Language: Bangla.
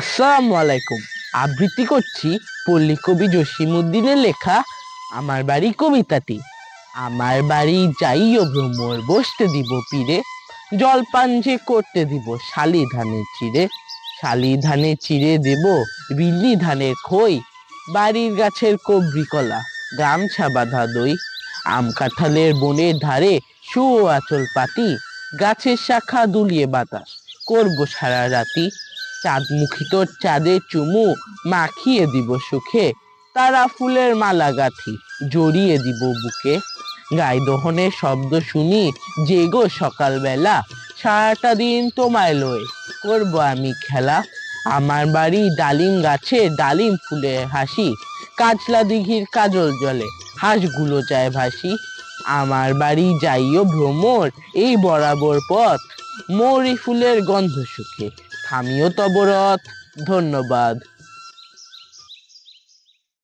আসসালামু আলাইকুম। আবৃত্তি করছি পল্লী কবি জসিমুদ্দিনের লেখা আমার বাড়ি কবিতাটি। আমার বাড়ি যাইও ভ্রমর বসতে দিব পীরে। জলপান যে করতে দিব, শালি ধানের চিড়ে। শালি ধানের চিড়ে দেব, বিল্লি ধানের খই। বাড়ির গাছের কবরি কলা, গামছা বাঁধা দই। আম কাঁঠালের বনের ধারে শুয়ো আঁচল পাতি। গাছের শাখা দুলিয়ে বাতাস, করব সারা রাতি। চাঁদমুখী তোর চাঁদের চুমু, মাখিয়ে দিব সুখে। তারা ফুলের মালা গাঁথি, জড়িয়ে দিব বুকে। গাই দহনের শব্দ শুনি, জেগো সকালবেলা। সারাটা দিন তোমায় লয়ে করব আমি খেলা। আমার বাড়ি ডালিম গাছে ডালিম ফুলে হাসি। কাজলা দিঘির কাজল জলে, হাঁসগুলো যায় ভাসি। আমার বাড়ি যাইও ভ্রমর এই বরাবর পথ। মৌরি ফুলের গন্ধ সুখে থামিও তবরথ। ধন্যবাদ।